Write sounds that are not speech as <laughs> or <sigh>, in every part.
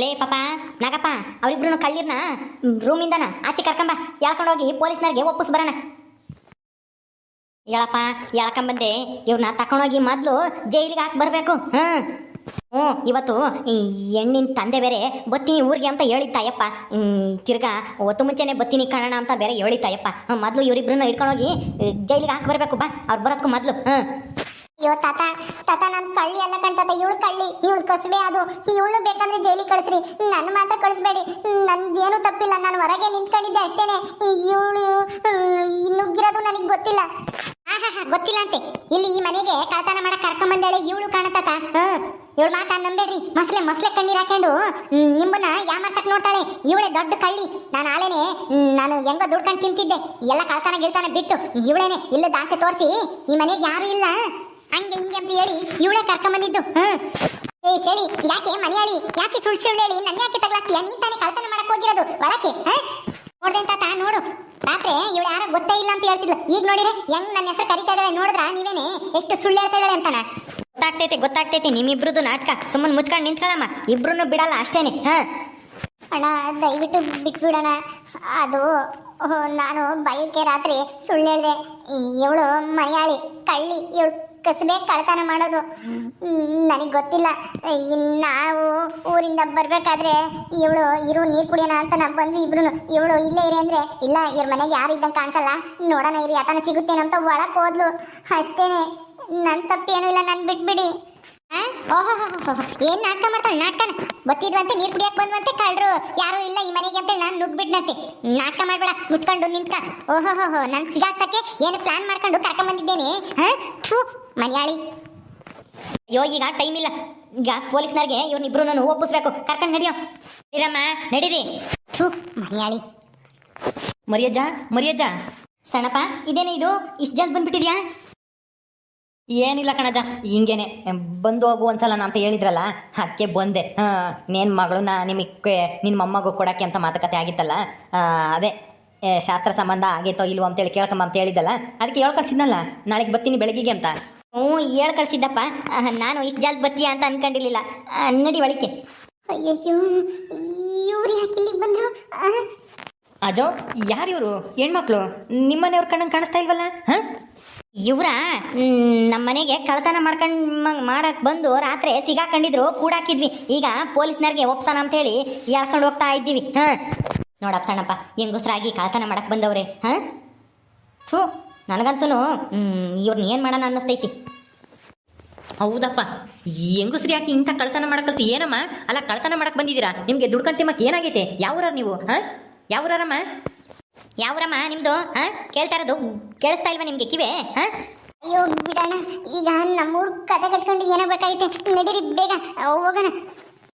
ಲೇ ಪಾಪ, ನಾಗಪ್ಪ ಅವರಿಬ್ರು ಕಳ್ಳಿರ್ನ ರೂಮಿಂದನ ಆಚೆ ಕರ್ಕೊಂಬ. ಹೋಗಿ ಪೊಲೀಸ್ನವ್ರಿಗೆ ಒಪ್ಪಿಸ್ ಬರೋಣ. ಹೇಳಪ್ಪ ಹೇಳ್ಕೊಂಬಂದೆ ಇವ್ರನ್ನ ತಕೊಂಡೋಗಿ ಮೊದಲು ಜೈಲಿಗೆ ಹಾಕಿ ಬರಬೇಕು. ಹ್ಞೂ ಹ್ಞೂ, ಇವತ್ತು ಈ ಹೆಣ್ಣಿನ ತಂದೆ ಬೇರೆ ಬತ್ತೀನಿ ಊರಿಗೆ ಅಂತ ಹೇಳಿದ್ದಾಯಪ್ಪ. ತಿರ್ಗಾ ಒತ್ತು ಮುಂಚೆನೆ ಬತ್ತೀನಿ ಕಾಣೋಣ ಅಂತ ಬೇರೆ ಹೇಳಿದ್ದಾಯಪ್ಪ. ಮೊದಲು ಇವರಿಬ್ರನ್ನ ಹಿಡ್ಕೊಂಡೋಗಿ, ಜೈಲಿಗೆ ಹಾಕಿ ಬರಬೇಕು ಬಾ. ಅವ್ರು ಬರೋದಕ್ಕೂ ಮೊದಲು. ಹ್ಞೂ ಅಯ್ಯೋ, ತಾತ ತಾತ, ನನ್ ಕಳ್ಳಿ ಎಲ್ಲ ಕಣ್ತಾತ ಇವಳು ಕಳ್ಳಿ, ಇವಳು ಕಸಬೆ ಅದು. ಇವಳು ಬೇಕಂದ್ರೆ ಜೈಲಿಗೆ ಕಳಿಸ್ರಿ. ನನ್ನ ಮಾತ್ರ ಕಳಿಸ್ಬೇಡಿ. ನಂದೇನು ತಪ್ಪಿಲ್ಲ, ನಾನು ಹೊರಗೆ ನಿಂತ್ಕೊಂಡಿದ್ದೆ ಅಷ್ಟೇನೆ. ಇವಳು ನುಗ್ಗಿರೋದು ನನಗೆ ಗೊತ್ತಿಲ್ಲ. ಗೊತ್ತಿಲ್ಲ ಅಂತೆ. ಇಲ್ಲಿ ಈ ಮನೆಗೆ ಕಳ್ತನ ಮಾಡಕ್ ಬಂದಾಳೆ ಇವಳು ಕಾಣತಾತ ಹ್ಮ್ ಇವಳು ಮಾತಾ ನಂಬೇಡ್ರಿ ಮಸ್ಲೆ ಮಸ್ಲೆ ಕಣ್ಣೀರ್ ಹಾಕೊಂಡು ನಿಮ್ಮನ್ನ ಯಾಮರ್ಸಕ್ ನೋಡ್ತಾಳೆ? ಇವಳೆ ದೊಡ್ಡ ಕಳ್ಳಿ. ನಾನು ಆಲೇನೆ ನಾನು ಹೆಂಗ ದುಡ್ಕೊಂಡು ತಿಂತಿದ್ದೆ. ಎಲ್ಲ ಕಳ್ತನ ಗಿಳ್ತನ ಬಿಟ್ಟು, ಇವಳೇನೆ ಇಲ್ಲ ದಾಸೆ ತೋರಿಸಿ, ಈ ಮನೆಗೆ ಯಾರು ಇಲ್ಲ. ಹಂಗೆ ಹಿಂಗೆ ಅಂತ ಹೇಳಿ ಇವಳೇ ಕರ್ಕೊಂಬಂದಿದ್ದು ಹ್ಮ್. ಏ ಚಳಿ ಯಾಕೆ ಮನೆಯಾಳಿ ಯಾಕೆ ಸುಳ್ಳು ಸುಳ್ಳು ಹೇಳಿ? ನನ್ನ ಯಾಕೆ ತಗ್ಲಾಕ್ತೀಯ? ನೀನ್ ತಾನೇ ಕಳ್ತನ ಮಾಡಕ್ ಹೋಗಿರೋದು. ಒಳಕ್ಕೆ ನೋಡ್ದೆ ತಾತ ನೋಡು. ರಾತ್ರಿ ಇವಳು ಯಾರೋ ಗೊತ್ತೇ ಇಲ್ಲ ಅಂತ ಹೇಳ್ತಿದ್ಲು. ಈಗ ನೋಡಿದ್ರೆ ಹೆಂಗ್ ನನ್ನ ಹೆಸರು ಕರಿತಾ ಇದ್ದಾಳೆ ನೋಡಿದ್ರ? ನೀವೇನೆ ಎಷ್ಟು ಸುಳ್ಳು ಹೇಳ್ತಾ ಇದ್ದಾಳೆ ಅಂತಾನ? ಗೊತ್ತಾಗ್ತೈತಿ ಗೊತ್ತಾಗ್ತೈತಿ. ನಿಮ್ಮಿಬ್ರದ್ದು ನಾಟಕ. ಸುಮ್ಮನೆ ಮುಚ್ಕೊಂಡು ನಿಂತ್ಕೊಳ್ಳಮ್ಮ. ಇಬ್ರು ಬಿಡಲ್ಲ ಅಷ್ಟೇನೆ. ಹಾಂ. ಅಣ್ಣ ದಯವಿಟ್ಟು ಬಿಟ್ಬಿಡೋಣ. ಅದು ಓ, ನಾನು ಬಯಕೆ ರಾತ್ರಿ ಸುಳ್ಳು ಹೇಳಿದೆ. ಇವಳು ಮಯಾಳಿ ಕಳ್ಳಿ ಇವಳು ಕಸಬೆ ಕಳ್ತನ ಮಾಡೋದು. ನನಗೆ ಗೊತ್ತಿಲ್ಲ. ನಾವು ಊರಿಂದ ಬರಬೇಕಾದ್ರೆ ಇವಳು ಇರು, ನೀರು ಕುಡಿಯೋಣ ಅಂತ ನಾವು ಬಂದ್ವಿ ಇಬ್ರು ಇವಳು ಇಲ್ಲೇ ಇರಿ ಅಂದ್ರೆ, ಇಲ್ಲ, ಇವ್ರ ಮನೆಗೆ ಯಾರು ಇದ್ದಂಗೆ ಕಾಣಿಸಲ್ಲ. ನೋಡೋಣ ಇರಿ, ಯಾತನ ಸಿಗುತ್ತೇನೋ ಅಂತ ಒಳಗೆ ಹೋದ್ಲು. ಅಷ್ಟೇನೆ. ನನ್ನ ತಪ್ಪೇನೂ ಇಲ್ಲ, ನಾನು ಬಿಟ್ಬಿಡಿ? ಓಹೋ ಏನ್ ನಾಟಕ ಮಾಡ್ತಾಳೆ? ನಾಟಕನ? ಗೊತ್ತಿದ್ವಂತೆ, ನೀರ್ ಕುಡಿಯಕ್ ಬಂದ್ವಂತೆ ಕಳ್ರು ಯಾರು ಇಲ್ಲ ಈ ಮನೆಗೆ ಅಂತ ನಾನು ನುಗ್ಬಿಟ್ನಂತೆ. ನಾಟಕ ಮಾಡ್ಬೇಡ, ಮುಚ್ಕೊಂಡು ನಿಂತ್ಕ. ಓಹೋ, ಹೋ ನನ್ ಸಿಗಾಕ್ಸಕ್ಕೆ ಏನು ಪ್ಲಾನ್ ಮಾಡ್ಕೊಂಡು ಕರ್ಕೊಂಡ್ ಬಂದಿದ್ದೇನೆ ಹಾ ಥೂ ಅಯ್ಯೋ, ಈಗ ಟೈಮ್ ಇಲ್ಲ. ಈಗ ಪೊಲೀಸ್ನವ್ರಿಗೆ ಇವ್ರನ್ನಿಬ್ರು ಒಪ್ಪಿಸ್ಬೇಕು. ಕರ್ಕೊಂಡು ನಡಿಯೋ. ಇರಮ್ಮ ನಡೀರಿ. ಥೂ ಮರಿಯಜ್ಜ ಮರಿಯಜ್ಜ. ಸಣ್ಣಪ್ಪ, ಇದೇನೇ ಇದು? ಇಷ್ಟು ಜನ ಬಂದ್ಬಿಟ್ಟಿದ್ಯಾ? ಏನಿಲ್ಲ ಕಣಜ ಹಿಂಗೇನೆ. ಬಂದು ಹೋಗು ಒಂದ್ಸಲ ನಾ ಅಂತ ಹೇಳಿದ್ರಲ್ಲ ಅದಕ್ಕೆ ಬಂದೆ. ಹಾಂ ನೇನು ಮಗಳನ್ನ ನಿಮಗೆ ನಿನ್ನ ಮೊಮ್ಮಗು ಕೊಡಕ್ಕೆ ಅಂತ ಮಾತುಕತೆ ಆಗಿತ್ತಲ್ಲ ಅದೇ ಶಾಸ್ತ್ರ ಸಂಬಂಧ ಆಗೈತೋ ಇಲ್ವೋ ಅಂತೇಳಿ ಕೇಳ್ಕೊಂಬ ಅಂತ ಹೇಳಿದ್ದಲ್ಲ ಅದಕ್ಕೆ ಹೇಳ್ಕಳ್ಸಿದ್ನಲ್ಲ ನಾಳೆಗೆ ಬರ್ತೀನಿ ಬೆಳಗ್ಗೆಗೆ ಅಂತ. ಹ್ಞೂ ಹೇಳ್ ಕಳ್ಸಿದ್ದಪ್ಪ. ನಾನು ಇಷ್ಟು ಜಲ್ದಿ ಬತ್ತೀಯ ಅಂತ ಅನ್ಕೊಂಡಿರ್ಲಿಲ್ಲ. ನಡಿ ಒಳಿಕೆ ಅಯ್ಯೋ ಇವ್ರು ಯಾಕೆ ಇಲ್ಲಿಗೆ ಬಂದ್ರು? ಆ? ಅಜೋ ಯಾರು ಇವರು? ಹೆಣ್ಮಕ್ಳು? ನಿಮ್ಮನೆಯವ್ರ ಕಣ್ಣಂಗೆ ಕಾಣಿಸ್ತಾ ಇಲ್ವಲ್ಲ ಹಾಂ? ಇವ್ರ ನಮ್ಮ ಮನೆಗೆ ಕಳ್ತನ ಮಾಡ್ಕೊಂಡು ಮಾಡಕ್ ಬಂದು ರಾತ್ರಿ ಸಿಗಾಕೊಂಡಿದ್ರು, ಕೂಡಾಕಿದ್ವಿ. ಈಗ ಪೋಲೀಸ್ನೋರಿಗೆ ಒಪ್ಸಣ ಅಂತ ಹೇಳಿ ಹೇಳ್ಕೊಂಡು ಹೋಗ್ತಾ ಇದ್ದೀವಿ. ಹಾಂ? ನೋಡಪ್ಪ ಸಣ್ಣಪ್ಪ ಹೆಂಗುಸ್ರಾಗಿ ಕಳ್ತನ ಮಾಡಕ್ ಬಂದವ್ರೆ, ಹಾಂ? ಥೂ ನನಗಂತೂ ಇವ್ರನ್ನ ಏನು ಮಾಡೋಣ ಅನ್ನಿಸ್ತೈತಿ. ಹೌದಪ್ಪ ಹೆಂಗಸ್ರಿ ಯಾಕೆ ಇಂಥ ಕಳ್ತನ ಮಾಡಕಲ್ತಿ ಏನಮ್ಮ? ಅಲ್ಲ ಕಳ್ತನ ಮಾಡಕ್ ಬಂದಿದ್ದೀರಾ? ನಿಮಗೆ ದುಡ್ಕೊಂಡು ತಿಮ್ಮಕ್ಕೆ ಏನಾಗೈತೆ? ಯಾವ್ರ ನೀವು, ಹಾಂ? ಯಾವ್ರಾರಮ್ಮ ಯಾವ್ರಮ್ಮ ನಿಮ್ದು ಹಾಂ ಕೇಳ್ತಾ ಇರೋದು ಕೇಳಿಸ್ತಾ ಇಲ್ವಾ ನಿಮ್ಗೆ ಕಿವೆ ಹಾಂ ಅಯ್ಯೋ ಬಿಡೋಣ. ಈಗ ನಮ್ಮೂರ್ ಕತೆ ಕಟ್ಕೊಂಡು ಏನಾಗಬೇಕಾಗೈತೆ ನಡೀರಿ ಬೇಗ ಹೋಗೋಣ.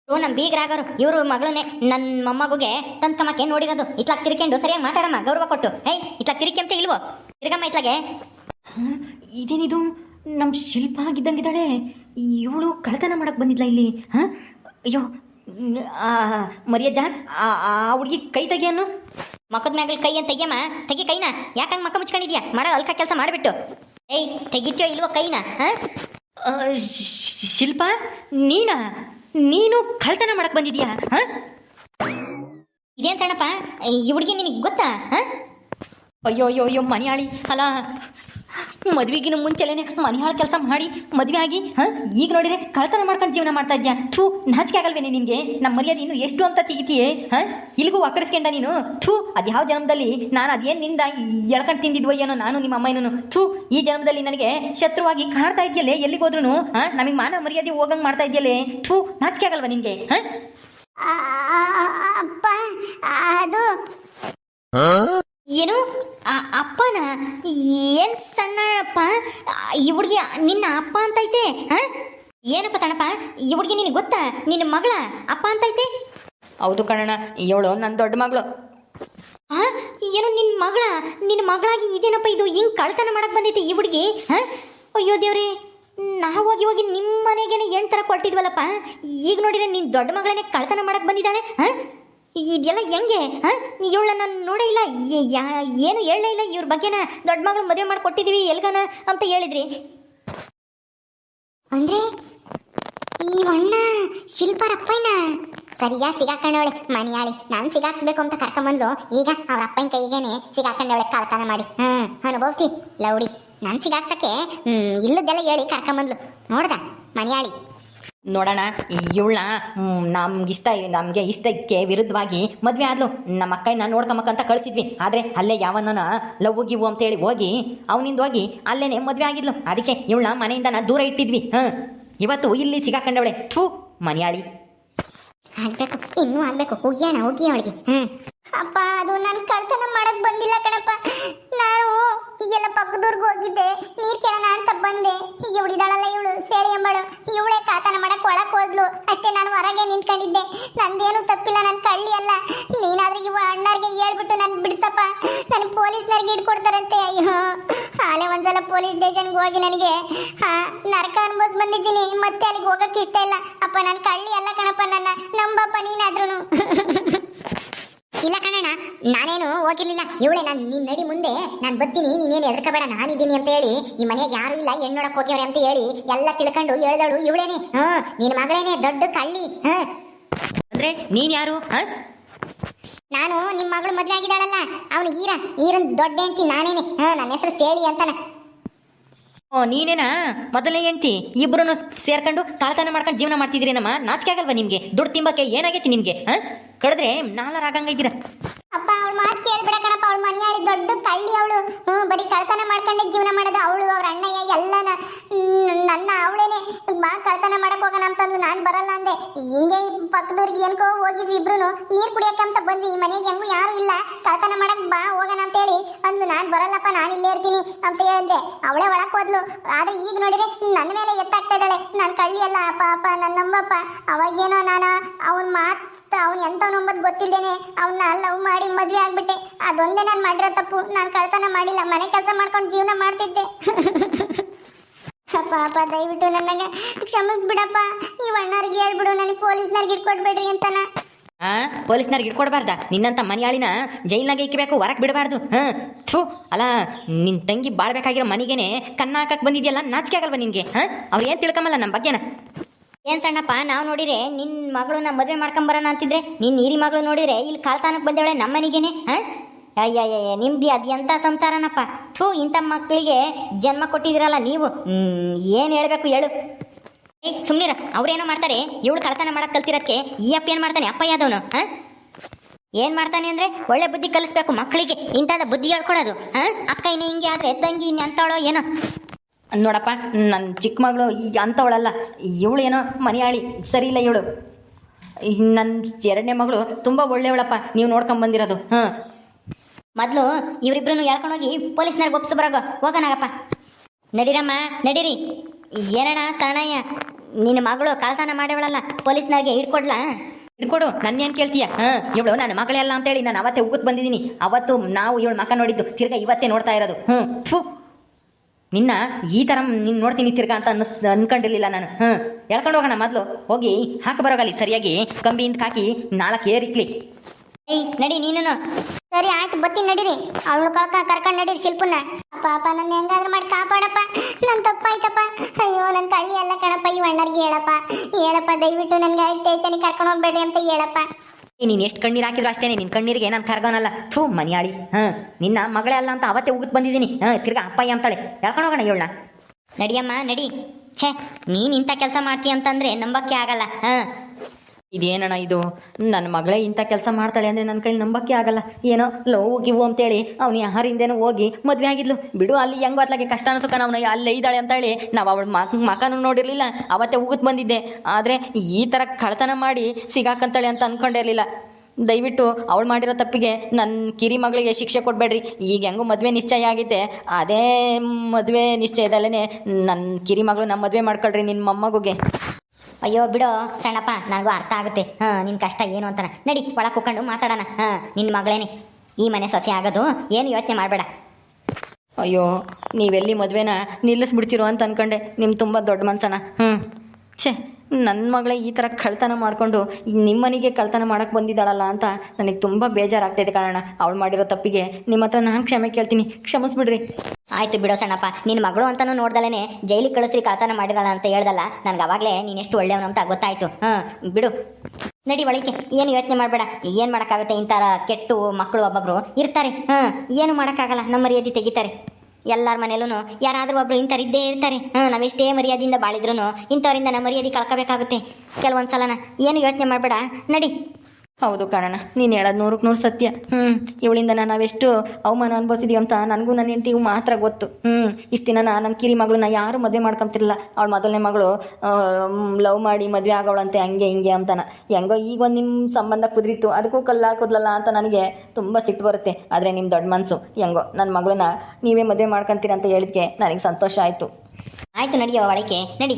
ಓ ನಮ್ಮ ಬೀಗರಾಗೋರು. ಇವರು ಮಗಳನ್ನೇ ನನ್ನ ಮೊಮ್ಮಗುಗೆ ತಂದ್ಕಮ್ಮಕ್ಕೆ ನೋಡಿರೋದು. ಇತ್ಲಾಗ ತಿರ್ಕೊಂಡು ಸರಿಯಾಗಿ ಮಾತಾಡಮ್ಮ ಗೌರವ ಕೊಟ್ಟು. ಹೇ ಇತ್ಲಾಗ ತಿರ್ಕಿ ಅಂತ ಇಲ್ವೋ? ತಿರ್ಗಮ್ಮ ಇತ್ಲಾಗೆ. ಇದೇನಿದು? ನಮ್ಮ ಶಿಲ್ಪ ಆಗಿದ್ದಂಗಿದ್ದಾಳೆ. ಇವಳು ಕಳ್ತನ ಮಾಡಕ್ ಬಂದಿದ್ಲ ಇಲ್ಲಿ? ಹಾಂ? ಅಯ್ಯೋ ಮರಿಯಜ್ಜ ಆ ಆ ಹುಡುಗಿ ಕೈ ತೆಗಿಯನ್ನು? ಮಕ್ಕದ ಮ್ಯಾಗಲ್ ಕೈ ಅಂತ ತೆಗಿಯಮ್ಮ? ತೆಗಿ ಕೈನ? ಯಾಕಂಗ್ ಮಕ್ಕ ಮುಚ್ಕೊಂಡಿದ್ಯಾ? ಮಾಡ ಅಲ್ಕ ಕೆಲಸ ಮಾಡಿಬಿಟ್ಟು. ಏಯ್ ತೆಗಿತ್ಯೋ ಇಲ್ವೋ ಕೈನ ಹಾಂ? ಶಿಲ್ಪ ನೀನ? ನೀನು ಕಳ್ತನ ಮಾಡಕ್ ಬಂದಿದ್ಯಾ ಹಾಂ? ಇದೇನ್ ಸಣ್ಣಪ್ಪ? ಈ ಹುಡುಗಿ ನಿನಗೆ ಗೊತ್ತಾ ಹಾಂ? ಅಯ್ಯೋ ಅಯ್ಯೋ ಅಯ್ಯೋ ಮನೆಯಾಳಿ ಅಲ್ಲ ಮದ್ವೆಗಿನ ಮುಂಚೆಲೇನೆ ಮನೆಯಾಳ ಕೆಲಸ ಮಾಡಿ ಮದುವೆ ಆಗಿ ಹಾಂ ಈಗ ನೋಡಿದ್ರೆ ಕಳ್ತನ ಮಾಡ್ಕೊಂಡು ಜೀವನ ಮಾಡ್ತಾ ಇದ್ಯಾ? ಥೂ ನಾಚಿಕೆ ಆಗಲ್ವೇನೆ ನಿನಗೆ? ನಮ್ಮ ಮರ್ಯಾದೆ ಇನ್ನು ಎಷ್ಟು ಅಂತ ತೆಗಿತೀಯೇ ಹಾಂ? ಇಲ್ಲಿಗೂ ಒಕ್ಕರಿಸ್ಕೊಂಡ ನೀನು? ಥೂ ಅದು ಯಾವ ಜನ್ಮದಲ್ಲಿ? ನಾನು ಅದೇನು ನಿಂದ ಎಳ್ಕೊಂಡು ತಿಂದಿದ್ವೋ ಏನೋ ನಾನು ನಿಮ್ಮ ಅಮ್ಮನೂ ಥೂ ಈ ಜನ್ಮದಲ್ಲಿ ನನಗೆ ಶತ್ರುವಾಗಿ ಕಾಣ್ತಾ ಇದೆಯಲ್ಲೇ ಎಲ್ಲಿಗೆ ಹೋದ್ರು ಹಾಂ ನಮಗೆ ಮಾನ ಮರ್ಯಾದೆ ಹೋಗಂಗೆ ಮಾಡ್ತಾ ಇದೆಯಲ್ಲೇ? ಥೂ ನಾಚಿಕೆ ಆಗಲ್ವಾ ನಿನಗೆ? ಹಾಂ? ಅದು ಏನು ಅಪ್ಪನ ಏನ್ ಸಣ್ಣಪ್ಪ ಈ ಹುಡುಗಿ ನಿನ್ನ ಅಪ್ಪ ಅಂತೈತೆ ಹಾಂ? ಏನಪ್ಪ ಸಣ್ಣಪ್ಪ ಈ ಹುಡುಗಿ ನಿನಗೆ ಗೊತ್ತಾ? ನಿನ್ನ ಮಗಳ ಅಪ್ಪ ಅಂತೈತೆ? ಹೌದು ಕಣಣ್ಣ ಇವಳು ನನ್ನ ದೊಡ್ಡ ಮಗಳು. ಹಾಂ? ಏನು ನಿನ್ನ ಮಗಳ ನಿನ್ನ ಮಗಳಾಗಿ ಇದೇನಪ್ಪ ಇದು? ಹಿಂಗ್ ಕಳ್ತನ ಮಾಡಕ್ ಬಂದೈತಿ ಈ ಹುಡುಗಿ ಹಾ? ಅಯ್ಯೋ ದೇವ್ರಿ ನಾವು ಹೋಗಿ ಹೋಗಿ ನಿಮ್ಮ ಮನೆಗೇನೆ ಏನು ತರ ಕೊಟ್ಟಿದ್ವಲ್ಲಪ್ಪ? ಈಗ ನೋಡಿದ್ರೆ ನಿನ್ನ ದೊಡ್ಡ ಮಗಳನ್ನೇ ಕಳ್ತನ ಮಾಡಕ್ ಬಂದಿದ್ದಾಳೆ ಹಾ? ಇದೆಲ್ಲ ಹೆಂಗೆ, ಹಾ? ಇವಳನ್ನ ನಾನು ನೋಡೇ ಇಲ್ಲ. ಏನು ಹೇಳಲೇ ಇಲ್ಲ. ಇವ್ರ ಬಗ್ಗೆನ ದೊಡ್ಡ ಮಗಳು ಮದುವೆ ಮಾಡಿ ಕೊಟ್ಟಿದೀವಿ, ಎಲ್ಗನ ಅಂತ ಹೇಳಿದ್ರಿ. ಅಂದ್ರೆ, ಈ ಅಣ್ಣ ಶಿಲ್ಪರಪ್ಪಯ್ಯನ ಸರಿಯಾ ಸಿಗಾಕೊಂಡವಳೆ? ಮನೆಯಾಳಿ, ನಾನು ಸಿಗಾಕ್ಸ್ಬೇಕು ಅಂತ ಕರ್ಕೊಂಬಂದು ಈಗ ಅವ್ರ ಅಪ್ಪನ ಕೈಗೇನೆ ಸಿಗಾಕೊಂಡವಳೆ ಕಳ್ತನ ಮಾಡಿ. ಹ್ಮ್, ಅನುಭವಿಸಿ, ಲೌಡಿ. ನಾನು ಸಿಗಾಕ್ಸಕ್ಕೆ, ಹ್ಮ್ ಇಲ್ಲದೆಲ್ಲ ಹೇಳಿ ಕರ್ಕೊಂಬಂದ್ಲು. ನೋಡ್ದ, ಮನಿಯಾಳಿ. ನೋಡೋಣ, ಇವಳನ್ನ ನಮ್ಗೆ ಇಷ್ಟ ನಮಗೆ ಇಷ್ಟಕ್ಕೆ ವಿರುದ್ಧವಾಗಿ ಮದುವೆ ಆದ್ಲು. ನಮ್ಮ ಅಕ್ಕನ್ನ ನೋಡ್ಕೊಂಬಕ್ಕ ಅಂತ ಕಳಿಸಿದ್ವಿ. ಆದರೆ ಅಲ್ಲೇ ಯಾವನ್ನ ಲವ್ ಗಿವು ಅಂತೇಳಿ ಹೋಗಿ, ಅವನಿಂದ ಹೋಗಿ ಅಲ್ಲೇನೆ ಮದುವೆ ಆಗಿದ್ಲು. ಅದಕ್ಕೆ ಇವಳನ್ನ ಮನೆಯಿಂದ ನಾ ದೂರ ಇಟ್ಟಿದ್ವಿ. ಹಾಂ. ಇವತ್ತು ಇಲ್ಲಿ ಸಿಗಾಕಂಡವಳೆ. ಥೂ, ಮನೆಯಾಳಿ. ಆಗ್ಬೇಕು, ಇನ್ನೂ ಆಗ್ಬೇಕು. ಹೋಗ್ಯಾಣ ಹೋಗಿ ಅವಳಿಗೆ. ಹ್ಮ್ ಅಪ್ಪ, ಅದು ನಾನು ಕಳ್ತನ ಮಾಡಕ್ ಬಂದಿಲ್ಲ ಕಣಪ್ಪ. ನಾನು ಎಲ್ಲ ಪಕ್ಕದೂರ್ಗೆ ಹೋಗಿದ್ದೆ. ನೀರ್ ಕೇಳೋಣ ಅಂತ ಬಂದೆ. ಹೀಗೆ ಉಳಿದಾಳಲ್ಲ ಇವಳು. ಸೇಳಿ ಎಂಬಳು ಇವಳೇ ಕಳ್ತನ ಮಾಡಕ್ ಒಳಕ್ ಹೋದ್ಲು. ಅಷ್ಟೇ ನಾನು ಹೊರಗೆ ನಿಂತ್ಕೊಂಡಿದ್ದೆ. ನಂದೇನು ತಪ್ಪಿಲ್ಲ ನನ್ನ ಕಳ್ಳಿ ಅಲ್ಲ. ನೀನಾದ್ರೂ ಇವ ಅಣ್ಣಾರ್ಗೆ ಹೇಳ್ಬಿಟ್ಟು ನನ್ ಬಿಡ್ಸಪ್ಪ. ನನ್ ಪೊಲೀಸ್ನರ್ಗೆ ಹಿಡ್ಕೊಡ್ತಾರಂತೆ ಅಯ್ಯೋ, ಆಲೆ ಒಂದ್ಸಲ ಪೊಲೀಸ್ ಸ್ಟೇಷನ್ಗೆ ಹೋಗಿ ನನಗೆ. ಹಾ ನರಕ ಅನ್ಭವಿಸ್ ಬಂದಿದ್ದೀನಿ. ಮತ್ತೆ ಅಲ್ಲಿಗೆ ಹೋಗಕ್ಕೆ ಇಷ್ಟ ಇಲ್ಲ. ಅಪ್ಪ, ನಾನು ಕಳ್ಳಿ ಅಲ್ಲ ಕಣಪ್ಪ ನನ್ನ. ನಂಬಪ್ಪ ನೀನಾದ್ರೂ <laughs> ಇಲ್ಲ ಕಣಣ್ಣ ನಾನೇನು ಹೋಗಿರ್ಲಿಲ್ಲ. ಇವಳೆ ನಾನು ನೀನ್ ನಡಿ ಮುಂದೆ ನಾನು ಬರ್ತೀನಿ ನೀನೇನು ಹೆದರ್ಕಬೇಡ ನಾನಿದ್ದೀನಿ ಅಂತ ಹೇಳಿ ಈ ಮನೆಗೆ ಯಾರು ಇಲ್ಲ ಹೆಣ್ಣು ನೋಡಕ್ ಹೋಗ್ಯವ್ರೆ ಅಂತ ಹೇಳಿ ಎಲ್ಲ ತಿಳ್ಕೊಂಡು ಹೇಳ್ದಳು ಇವಳೇನೆ. ಹ್ಞೂ ನಿನ್ನ ಮಗಳೇನೆ ದೊಡ್ಡ ಕಳ್ಳಿ. ಹ್ಞೂ ಅಂದ್ರೆ ನೀನು ಯಾರು? ಹಾ? ನಾನು ನಿಮ್ಮ ಮಗಳು ಮದ್ವೆ ಆಗಿದ್ದಾಳಲ್ಲ ಅವನು ಈರ ಈರನ್ ದೊಡ್ಡ ಹೆಂಡತಿ ನಾನೇನೆ. ಹಾ ನನ್ನ ಹೆಸರು ಸೇಳಿ ಅಂತಾನ. ಓ ನೀನೇನಾ? ಮೊದಲನೇ ಹೆಂಡತಿ ಇಬ್ಬರು ಸೇರ್ಕೊಂಡು ಕಳ್ತನ ಮಾಡ್ಕೊಂಡು ಜೀವನ ಮಾಡ್ತಿದ್ದೀರೇನಮ್ಮ? ನಾಚಿಕೆ ಆಗಲ್ವಾ ನಿಮಗೆ? ದುಡ್ಡು ತಿಂಬಕ್ಕೆ ಏನಾಗೈತಿ ನಿಮಗೆ? ಹಾಂ? ಕಳೆದ್ರೆ ನಾಲಾರಾಗಂಗಿದ್ದೀರ ಅಪ್ಪ, ಅವಳು ಮಾತು ಕೇಳ್ಬಿಡ ಕಣಪ್ಪ. ಅವಳ ಮನೆಯಾಳಿ ದೊಡ್ಡ ಕಳ್ಳಿ ಅವಳು. ಹ್ಞೂ ಬರೀ ಕಳ್ತನ ಮಾಡ್ಕೊಂಡೆ ಜೀವನ ಮಾಡೋದು ಅವಳು. ಅವ್ರ ಅಣ್ಣಯ್ಯ ಎಲ್ಲನ ನನ್ನ ಅವಳೇನೆ. ಬಾ, ಕಳ್ತನ ಮಾಡಕ್ ಹೋಗೋಣ ಅಂತಂದು ನಾನು ಬರಲ್ಲ ಅಂದೆ. ಹಿಂಗೆ ಪಕ್ಕದವ್ರಿಗೆ ಏನ್ಕೋ ಹೋಗಿದ್ವಿ ಇಬ್ರು ನೀರು ಕುಡಿಯೋಕ್ಕಂತ ಬಂದ್ವಿ. ಈ ಮನೆಗೆ ಹೆಂಗೂ ಯಾರು ಇಲ್ಲ. ಕಳ್ತನ ಮಾಡಕ್ ಬಾ, ಹೋಗೋಣ ಅಂತ ಹೇಳಿ ಅಂದು ನಾನು ಬರಲ್ಲಪ್ಪ, ನಾನು ಇಲ್ಲೇ ಇರ್ತೀನಿ ಅಂತ ಹೇಳಿದೆ. ಅವಳೇ ಒಳಕ್ ಹೋದ್ಲು. ಆದ್ರೆ ಈಗ ನೋಡಿದ್ರೆ ನನ್ನ ಮೇಲೆ ಎತ್ತಾಗ್ತಾ ಇದ್ದಾಳೆ. ನಾನು ಕಳ್ಳಿ ಅಲ್ಲ ಅಪ್ಪ ಅಪ್ಪ ನನ್ನ ನಂಬಪ್ಪ ಅವಾಗೇನೋ ನಾನು, ಅವನ್ ಮಾತ್ ಅವನ್ ಎಂತವನು ಅಂಬದ್ ಗೊತ್ತಿಲ್ಲದೇನೆ ಅವನ್ನ ಲವ್ ಮಾಡಿ ಮದುವೆ ಆಗ್ಬಿಟ್ಟೆ. ಅದೊಂದೇ ನಾನು ಮಾಡಿರೋ ತಪ್ಪು. ನಾನು ಕಳ್ತನ ಮಾಡಿಲ್ಲ. ಮನೆ ಕೆಲಸ ಮಾಡ್ಕೊಂಡು ಜೀವನ ಮಾಡ್ತಿದ್ದೆ. <laughs> ಪಾಪ, ದಯವಿಟ್ಟು ನನಗೆ ಕ್ಷಮಿಸ್ಬಿಡಪ್ಪ. ಈ ಅಣ್ಣರಿಗೆ ಹೇಳ್ಬಿಡು. ನನಗೆ ಪೊಲೀಸ್ನರ್ಗೆ ಇಟ್ಕೊಡ್ಬೇಡ್ರಿ ಅಂತನ. ಆ? ಪೊಲೀಸ್ನವ್ರಿಗೆ ಇಟ್ಕೊಡ್ಬಾರ್ದ ನಿನ್ನಂತ ಮನೆಯಾಳಿನ ಜೈಲ್ನಾಗೆ ಇಕ್ಕಬೇಕು ಹೊರಗೆ ಬಿಡಬಾರ್ದು. ಹಾಂ? ಥೂ, ಅಲ್ಲ ನಿನ್ನ ತಂಗಿ ಬಾಳ್ಬೇಕಾಗಿರೋ ಮನೆಗೇನೆ ಕಣ್ಣ ಹಾಕಕ್ಕೆ ಬಂದಿದ್ಯಲ್ಲ, ನಾಚಿಕೆ ಆಗಲ್ವಾ ನಿನಗೆ? ಹಾಂ? ಅವ್ರು ಏನು ತಿಳ್ಕೊಂಬಲ್ಲ ನಮ್ಮ ಬಗ್ಗೆನ? ಏನ್ ಸಣ್ಣಪ್ಪ, ನಾವು ನೋಡಿದ್ರೆ ನಿನ್ನ ಮಗಳನ್ನ ಮದುವೆ ಮಾಡ್ಕೊಂಬರೋಣ ಅಂತಿದ್ರೆ ನಿನ್ನ ನೀರಿ ಮಗಳು ನೋಡಿದ್ರೆ ಇಲ್ಲಿ ಕಾಲ್ತಾನಕ್ಕೆ ಬಂದವಳೆ ನಮ್ಮ ಮನೆಗೇನೆ ಹಾಂ? ಅಯ್ಯಯ್ಯ ನಿಮ್ದು ಅದು ಸಂಸಾರನಪ್ಪ. ಥೂ, ಇಂಥ ಮಕ್ಕಳಿಗೆ ಜನ್ಮ ಕೊಟ್ಟಿದ್ದೀರಲ್ಲ ನೀವು. ಏನು ಹೇಳಬೇಕು ಹೇಳು. ಏ ಸುಮ್ಮನಿರ ಅವ್ರೇನೋ ಮಾಡ್ತಾರೆ, ಇವಳು ಕಳ್ತನ ಮಾಡಕ್ಕೆ ಕಲ್ತಿರೋದಕ್ಕೆ ಈ ಅಪ್ಪ ಏನು ಮಾಡ್ತಾನೆ? ಅಪ್ಪ ಯಾದವನು, ಹಾಂ? ಏನು ಮಾಡ್ತಾನೆ ಅಂದರೆ ಒಳ್ಳೆ ಬುದ್ಧಿ ಕಲಿಸ್ಬೇಕು ಮಕ್ಕಳಿಗೆ. ಇಂಥದ್ದು ಬುದ್ಧಿ ಹೇಳ್ಕೊಡೋದು ಹಾಂ? ಅಕ್ಕ ಇನ್ನು ಹಿಂಗೆ ಆದರೆ ತಂಗಿ ಇನ್ನು ಅಂತಾಳೋ ಏನೋ. ನೋಡಪ್ಪ ನನ್ನ ಚಿಕ್ಕ ಮಗಳು ಈಗ ಅಂಥವಳಲ್ಲ ಇವಳು ಏನೋ ಮನೆಯಾಳಿ ಸರಿ ಇಲ್ಲ ಇವಳು. ನನ್ನ ಎರಡನೇ ಮಗಳು ತುಂಬ ಒಳ್ಳೆಯವಳಪ್ಪ ನೀವು ನೋಡ್ಕೊಂಬಂದಿರೋದು ಹಾಂ ಮೊದಲು ಇವರಿಬ್ಬರನ್ನು ಹೇಳ್ಕೊಂಡೋಗಿ ಪೊಲೀಸ್ನಾಗ ಒಪ್ಸಿ ಬರೋಗ ಹೋಗೋಣಪ್ಪ ನಡೀರಮ್ಮ ನಡೀರಿ. ಏನಣ್ಣ ಸಣ್ಣಯ್ಯ ನಿನ್ನ ಮಗಳು ಕಳ್ತನ ಮಾಡ್ಯವಳಲ್ಲ ಹಿಡ್ಕೊಡ್ಲ? ಹಿಡ್ಕೊಡು ನನ್ನ ಏನು ಕೇಳ್ತೀಯ ಹಾಂ ಇವಳು ನನ್ನ ಮಗಳೇ ಅಲ್ಲ ಅಂತೇಳಿ ನಾನು ಅವತ್ತೇ ಉಗುತ್ ಬಂದಿದ್ದೀನಿ. ಅವತ್ತು ನಾವು ಇವಳು ಮಕ ನೋಡಿದ್ದು ತಿರ್ಗಾ ಇವತ್ತೇ ನೋಡ್ತಾ ಇರೋದು ಹ್ಞೂ ನಿನ್ನ ಈ ಥರ ನಿನ್ನ ನೋಡ್ತೀನಿ ತಿರ್ಗಾ ಅಂತ ಅನ್ನಿಸ್, ಅನ್ಕೊಂಡಿರ್ಲಿಲ್ಲ ನಾನು. ಹ್ಞೂ ಎಳ್ಕೊಂಡು ಹೋಗೋಣ ಮೊದಲು. ಹೋಗಿ ಹಾಕಿ ಬರೋಗಲಿ ಸರಿಯಾಗಿ. ಕಂಬಿಯಿಂದ ಹಾಕಿ ನಾಲ್ಕು ಏರಿಕ್ಲಿ ಏಯ್, ನಡಿ ನೀನು ಸರಿ, ಆಯ್ತು. ಬತ್ತೀನಿ, ನಡೀರಿ. ಅವಳು ಕಳ್ಕ, ಕರ್ಕೊಂಡು ನಡೀರಿ ಶಿಲ್ಪನ್ನ. ಪಾಪ ನನ್ನ ಹೆಂಗಾದ್ರೂ ಮಾಡಿ ಕಾಪಾಡಪ್ಪ. ನನ್ನ ತಪ್ಪಾಯ್ತಪ್ಪ. ಅಯ್ಯೋ ನನ್ನ ತಳ್ಳಿ ಎಲ್ಲ ಕಣಪ್ಪ, ಈ ಅಣ್ಣರ್ಗೆ ಹೇಳಪ್ಪ. ಹೇಳಪ್ಪ, ದಯವಿಟ್ಟು ನನಗೆ ಸ್ಟೇಷನಿಗೆ ಕರ್ಕೊಂಡು ಹೋಗ್ಬೇಡಿ ಅಂತ ಹೇಳಪ್ಪ. ನೀನು ಎಷ್ಟು ಕಣ್ಣೀರು ಹಾಕಿದ್ರು ಅಷ್ಟೇ ನಿನ್ನ ಕಣ್ಣೀರಿಗೆ ನಾನು ಕರ್ಗೋನಲ್ಲ. ಥೂ, ಮನಿಯಾಳಿ. ಹಾಂ, ನಿನ್ನ ಮಗಳೇ ಅಲ್ಲ ಅಂತ ಅವತ್ತೇ ಉಗಿತ್ ಬಂದಿದ್ದೀನಿ. ಹಾಂ, ತಿರ್ಗಾ ಅಪ್ಪಯ್ಯ ಅಂತಾಳೆ. ಹೇಳ್ಕೊಂಡು ಹೋಗೋಣ ಇವಳನ್ನ. ನಡಿಯಮ್ಮ, ನಡಿ. ಛೇ, ನೀನು ಇಂಥ ಕೆಲಸ ಮಾಡ್ತೀಯ ಅಂತಂದ್ರೆ ನಂಬಕ್ಕೆ ಆಗಲ್ಲ. ಹಾಂ. ಇದೇನಣ್ಣ ಇದು? ನನ್ನ ಮಗಳೇ ಇಂಥ ಕೆಲಸ ಮಾಡ್ತಾಳೆ ಅಂದರೆ ನನ್ನ ಕೈಲಿ ನಂಬಕ್ಕೆ ಆಗಲ್ಲ. ಏನೋ ಲವ್ ಗಿವು ಅಂತೇಳಿ. ಅವ್ನು ಯಾರಿಂದೇನೋ ಹೋಗಿ ಮದುವೆ ಆಗಿದ್ಲು. ಬಿಡು, ಅಲ್ಲಿ ಹೆಂಗ್ ಅತ್ಲಾಗೆ ಕಷ್ಟ ಅನ್ಸುಕ ನಾವು ಅಲ್ಲೇ ಇದ್ದಾಳೆ ಅಂತೇಳಿ ನಾವು ಅವಳ ಮಕ್ ಮಕನೂ ನೋಡಿರಲಿಲ್ಲ. ಅವತ್ತೇ ಉಗುತ್ ಬಂದಿದ್ದೆ. ಆದರೆ ಈ ಥರ ಕಳ್ತನ ಮಾಡಿ ಸಿಗಾಕಂತಾಳೆ ಅಂತ ಅಂದ್ಕೊಂಡಿರಲಿಲ್ಲ ದಯವಿಟ್ಟು ಅವಳು ಮಾಡಿರೋ ತಪ್ಪಿಗೆ ನನ್ನ ಕಿರಿ ಮಗಳಿಗೆ ಶಿಕ್ಷೆ ಕೊಡಬೇಡ್ರಿ. ಈಗ ಹೆಂಗೋ ಮದುವೆ ನಿಶ್ಚಯ ಆಗೈತೆ ಅದೇ ಮದುವೆ ನಿಶ್ಚಯದಲ್ಲೇ ನನ್ನ ಕಿರಿ ಮಗಳು ನಮ್ಮ ಮದುವೆ ಮಾಡ್ಕೊಳ್ರಿ ನಿನ್ನ ಮೊಮ್ಮಗುಗೆ. ಅಯ್ಯೋ ಬಿಡು. ಸಣ್ಣಪ್ಪ ನನಗೂ ಅರ್ಥ ಆಗುತ್ತೆ. ಹಾಂ ನಿನ್ನ ಕಷ್ಟ ಏನು ಅಂತಾನೆ. ನಡಿ ಒಳಗೆ ಕುತ್ಕೊಂಡು ಮಾತಾಡೋಣ. ಹಾಂ ನಿನ್ನ ಮಗಳೇನೆ. ಈ ಮನೆ ಸಸಿ ಆಗೋದು ಏನು ಯೋಚನೆ ಮಾಡಬೇಡ. ಅಯ್ಯೋ ನೀವೆಲ್ಲಿ ಮದುವೆನ ನಿಲ್ಲಿಸ್ಬಿಡ್ತೀರೋ ಅಂತ ಅನ್ಕೊಂಡೆ. ನಿಮ್ಮ ತುಂಬ ದೊಡ್ಡ ಮನ್ಸಣ್ಣ. ಹ್ಞೂ ಛೇ ನನ್ನ ಮಗಳೇ ಈ ಥರ ಕಳ್ತನ ಮಾಡಿಕೊಂಡು ನಿಮ್ಮನೆಗೆ ಕಳ್ತನ ಮಾಡೋಕ್ಕೆ ಬಂದಿದ್ದಾಳಲ್ಲ ಅಂತ ನನಗೆ ತುಂಬ ಬೇಜಾರಾಗ್ತೈತೆ ಕಾರಣ. ಅವಳು ಮಾಡಿರೋ ತಪ್ಪಿಗೆ ನಿಮ್ಮ ಹತ್ರ ನಾನು ಕ್ಷಮೆ ಕೇಳ್ತೀನಿ. ಕ್ಷಮಿಸ್ಬಿಡ್ರಿ. ಆಯ್ತು ಬಿಡೋ ಸಣ್ಣಪ್ಪ. ನಿನ್ನ ಮಗಳು ಅಂತಲೂ ನೋಡ್ದಲೇ ಜೈಲಿಗೆ ಕಳಿಸ್ರಿ ಕಳ್ತನ ಮಾಡಿದಾಳ ಅಂತ ಹೇಳ್ದಲ್ಲ. ನನಗೆ ಅವಾಗಲೇ ನೀನು ಎಷ್ಟು ಒಳ್ಳೆಯವನು ಅಂತ ಗೊತ್ತಾಯಿತು. ಹಾಂ ಬಿಡು. ನಡಿ ಒಳಗೆ ಏನು ಯೋಚನೆ ಮಾಡಬೇಡ. ಏನು ಮಾಡೋಕ್ಕಾಗುತ್ತೆ ಇಂಥ ಕೆಟ್ಟು ಮಕ್ಕಳು ಒಬ್ಬೊಬ್ಬರು ಇರ್ತಾರೆ. ಹಾಂ ಏನು ಮಾಡೋಕ್ಕಾಗಲ್ಲ. ನಮ್ಮ ಮರ್ಯಾದೆ ತೆಗಿತಾರೆ. ಎಲ್ಲರ ಮನೇಲೂ ಯಾರಾದರೂ ಇಂಥವ್ರು ಇದ್ದೇ ಇರ್ತಾರೆ. ಹಾಂ, ನಾವೆಷ್ಟೇ ಮರ್ಯಾದೆಯಿಂದ ಬಾಳಿದ್ರು ಇಂಥವರಿಂದ ನಮ್ಮ ಮರ್ಯಾದೆ ಕಳ್ಕೋಬೇಕಾಗುತ್ತೆ. ಕೆಲವೊಂದು ಸಲನ ಏನು ಯೋಚನೆ ಮಾಡಬೇಡ. ನಡಿ. ಹೌದು ಕಾರಣ ನೀನು ಹೇಳೋದು ನೂರಕ್ಕೆ ನೂರು ಸತ್ಯ. ಹ್ಞೂ ಇವಳಿಂದ ನಾವೆಷ್ಟು ಅವಮಾನ ಅನುಭವಿಸಿದೀವಿ ಅಂತ ನನಗೂ ನನ್ನ ಹೆಂಡತಿಗೂ ಮಾತ್ರ ಗೊತ್ತು. ಹ್ಞೂ ಇಷ್ಟು ದಿನ ನನ್ನ ಕಿರಿ ಮಗಳನ್ನ ಯಾರು ಮದುವೆ ಮಾಡ್ಕೊಂತಿರಲಿಲ್ಲ ಅವಳ ಮೊದಲನೇ ಮಗಳು ಲವ್ ಮಾಡಿ ಮದುವೆ ಆಗೋಳಂತೆ ಹಂಗೆ ಹಿಂಗೆ ಅಂತಾನ. ಹೆಂಗೋ ಈಗ ಒಂದು ನಿಮ್ಮ ಸಂಬಂಧ ಕುದ್ರಿತ್ತು ಅದಕ್ಕೂ ಕಲ್ಲ ಕುದ್ಲಲ್ಲ ಅಂತ ನನಗೆ ತುಂಬ ಸಿಟ್ಟು ಬರುತ್ತೆ. ಆದರೆ ನಿಮ್ಮ ದೊಡ್ಡ ಮನಸ್ಸು ಹೆಂಗೋ ನನ್ನ ಮಗಳನ್ನ ನೀವೇ ಮದುವೆ ಮಾಡ್ಕೊಂತೀರ ಅಂತ ಹೇಳಿದ್ಕೆ ನನಗೆ ಸಂತೋಷ ಆಯಿತು. ಆಯಿತು ನಡಿಯೋ ಅವಳಿಕೆ ನಡಿ.